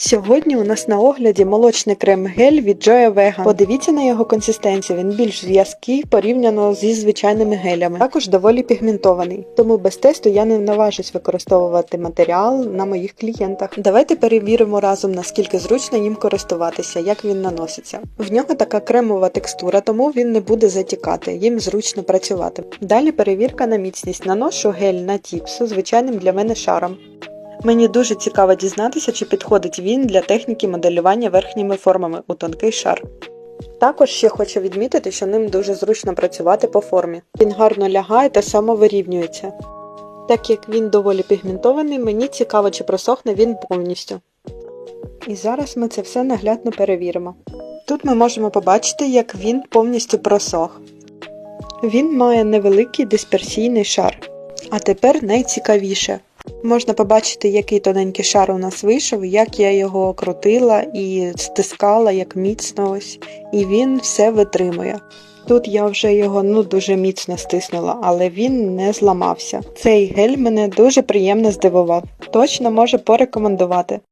Сьогодні у нас на огляді молочний крем-гель від Joya Vegan. Подивіться на його консистенцію, він більш в'язкий порівняно зі звичайними гелями. Також доволі пігментований. Тому без тесту я не наважусь використовувати матеріал на моїх клієнтах. Давайте перевіримо разом, наскільки зручно їм користуватися, як він наноситься. В нього така кремова текстура, тому він не буде затікати, їм зручно працювати. Далі перевірка на міцність. Наношу гель на тіпсу звичайним для мене шаром. Мені дуже цікаво дізнатися, чи підходить він для техніки моделювання верхніми формами у тонкий шар. Також ще хочу відмітити, що ним дуже зручно працювати по формі. Він гарно лягає та самовирівнюється. Так як він доволі пігментований, мені цікаво, чи просохне він повністю. І зараз ми це все наглядно перевіримо. Тут ми можемо побачити, як він повністю просох. Він має невеликий дисперсійний шар. А тепер найцікавіше. Можна побачити, який тоненький шар у нас вийшов, як я його крутила і стискала, як міцно ось, і він все витримує. Тут я вже його ну дуже міцно стиснула, але він не зламався. Цей гель мене дуже приємно здивував. Точно можу порекомендувати.